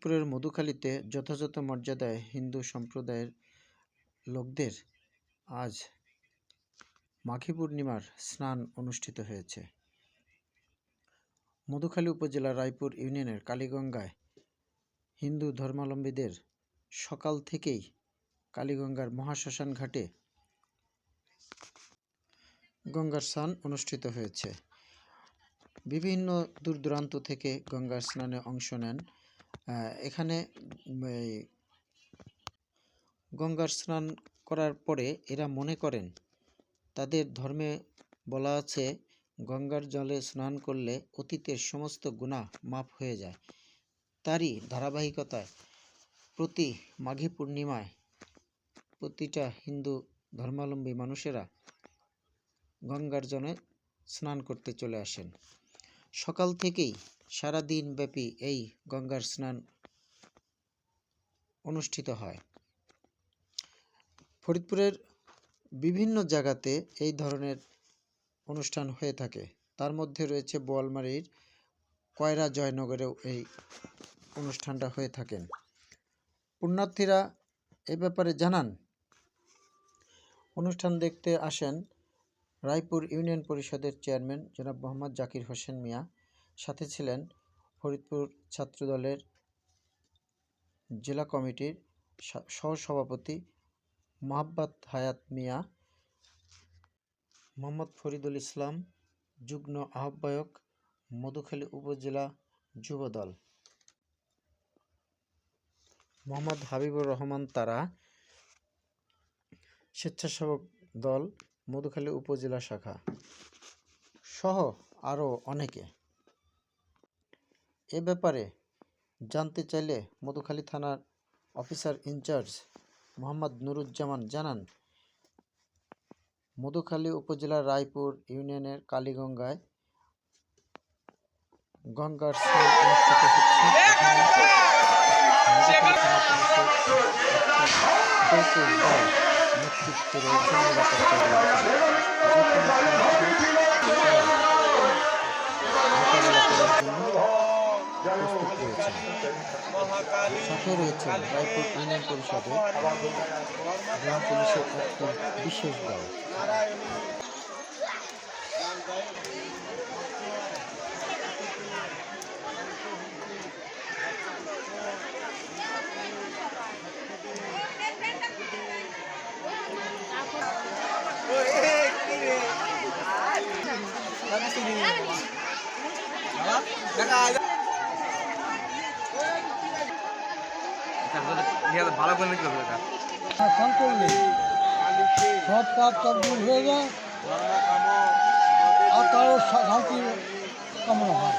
ফরিদপুরের মধুখালীতে যথাযথ মর্যাদায় হিন্দু সম্প্রদায়ের লোকদের আজ মাঘী পূর্ণিমার স্নান অনুষ্ঠিত হয়েছে। মধুখালী উপজেলার রায়পুর ইউনিয়নের কালীগঙ্গায় হিন্দু ধর্মাবলম্বীদের সকাল থেকেই কালীগঙ্গার মহাশ্মশান ঘাটে গঙ্গার স্নান অনুষ্ঠিত হয়েছে। বিভিন্ন দূর দূরান্ত থেকে গঙ্গার স্নানে অংশ নেন এখানে গঙ্গার স্নান করার পরে এরা মনে করেন, তাদের ধর্মে বলা আছে, গঙ্গার জলে স্নান করলে অতীতের সমস্ত গুণা মাফ হয়ে যায়। তারই ধারাবাহিকতায় প্রতি মাঘী পূর্ণিমায় প্রতিটা হিন্দু ধর্মাবলম্বী মানুষেরা গঙ্গার জলে স্নান করতে চলে আসেন। সকাল থেকেই সারা দিন ব্যাপী এই গঙ্গার স্নান অনুষ্ঠিত হয়। ফরিদপুরের বিভিন্ন জায়গাতে এই ধরনের অনুষ্ঠান হয়ে থাকে। তার মধ্যে রয়েছে বোয়ালমারির কয়রা জয়নগরেও এই অনুষ্ঠানটা হয়ে থাকেন। পুণ্যার্থীরা এ ব্যাপারে জানান, অনুষ্ঠান দেখতে আসেন রায়পুর ইউনিয়ন পরিষদের চেয়ারম্যান জনাব মোহাম্মদ জাকির হোসেন মিয়া সাথে ছিলেন ফরিদপুর ছাত্রদলের জেলা কমিটির সহসভাপতি মোহাব্বত হায়াত মিয়া, মোহাম্মদ ফরিদুল ইসলাম, যুগ্ম আহ্বায়ক মধুখালী উপজেলা যুবদল। মোহাম্মদ হাবিবুর রহমান তারা স্বেচ্ছাসেবক দল মধুখালী উপজেলা শাখা সহ আরও অনেকে। এ ব্যাপারে জানতে চাইলে মধুখালী থানার অফিসার ইনচার্জ মোহাম্মদ নুরুজ্জামান জানান, মধুখালী উপজেলার রায়পুর ইউনিয়নের কালীগঙ্গায় গঙ্গার প্রস্তুত রয়েছেন সাথে রয়েছেন রায়পুর ইউনিয়ন পরিষদের গ্রাম পুলিশের একটি দল। ভালো করে নিতে হবে স্নান করলে সব পাপ সব দূর হয়ে যায়। আর কারও শান্তি কামনা হয়।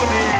Tony.